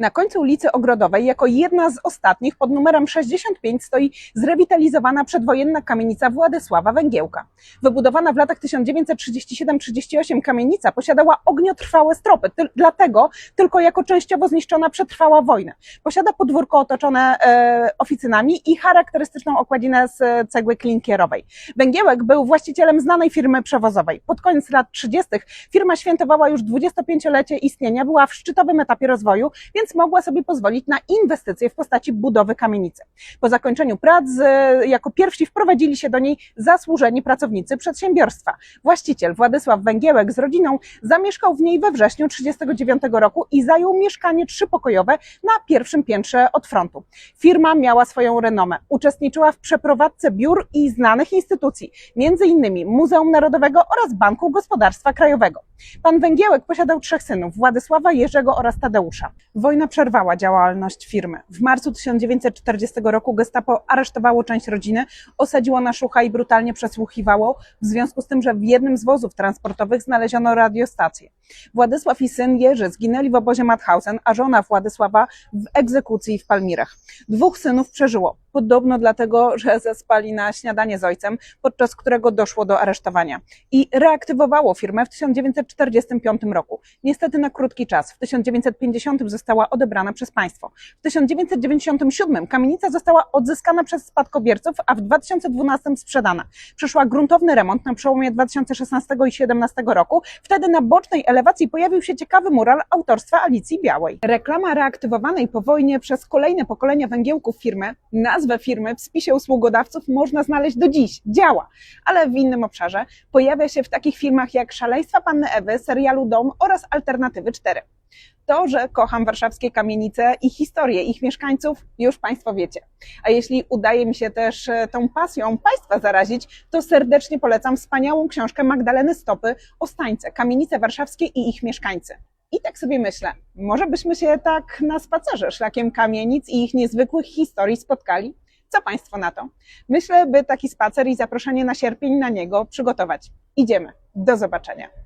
Na końcu ulicy Ogrodowej, jako jedna z ostatnich, pod numerem 65, stoi zrewitalizowana przedwojenna kamienica Władysława Węgiełka. Wybudowana w latach 1937-38 kamienica posiadała ogniotrwałe stropy, ty- dlatego tylko jako częściowo zniszczona przetrwała wojnę. Posiada podwórko otoczone e, oficynami i charakterystyczną okładzinę z cegły klinkierowej. Węgiełek był właścicielem znanej firmy przewozowej. Pod koniec lat 30. firma świętowała już 25-lecie istnienia, była w szczytowym etapie rozwoju, więc mogła sobie pozwolić na inwestycje w postaci budowy kamienicy. Po zakończeniu prac e, jako pierwsi wprowadzili się do niej zasłużeni pracownicy przedsiębiorstwa. Właściciel Władysław Węgiełek z rodziną zamieszkał w niej we wrześniu 1939 roku i zajął mieszkanie trzypokojowe na pierwszym piętrze od frontu. Firma miała swoją renomę. Uczestniczyła w przeprowadzce biur i znanych instytucji, między innymi Muzeum Narodowego oraz Banku Gospodarstwa Krajowego. Pan Węgiełek posiadał trzech synów, Władysława, Jerzego oraz Tadeusza. Wojna przerwała działalność firmy. W marcu 1940 roku gestapo aresztowało część rodziny, osadziło na szucha i brutalnie przesłuchiwało, w związku z tym, że w jednym z wozów transportowych znaleziono radiostację. Władysław i syn Jerzy zginęli w obozie Mauthausen, a żona Władysława w egzekucji w Palmirach. Dwóch synów przeżyło, podobno dlatego, że zaspali na śniadanie z ojcem, podczas którego doszło do aresztowania. I reaktywowało firmę w 1945 roku. Niestety na krótki czas. W 1950 została odebrana przez państwo. W 1997 kamienica została odzyskana przez spadkobierców, a w 2012 sprzedana. Przeszła gruntowny remont na przełomie 2016 i 2017 roku. Wtedy na bocznej elewacji pojawił się ciekawy mural autorstwa Alicji Białej. Reklama reaktywowanej po wojnie przez kolejne pokolenia węgiełków firmy, nazwę firmy w spisie usługodawców można znaleźć do dziś. Działa, ale w innym obszarze. Pojawia się w takich filmach jak Szaleństwa Panny Ewy, serialu Dom oraz Alternatywy 4. To, że kocham warszawskie kamienice i historię ich mieszkańców, już Państwo wiecie. A jeśli udaje mi się też e, tą pasją Państwa zarazić, to serdecznie polecam wspaniałą książkę Magdaleny Stopy o Stańce, kamienice warszawskie i ich mieszkańcy. I tak sobie myślę, może byśmy się tak na spacerze szlakiem kamienic i ich niezwykłych historii spotkali? Co Państwo na to? Myślę, by taki spacer i zaproszenie na sierpień na niego przygotować. Idziemy. Do zobaczenia.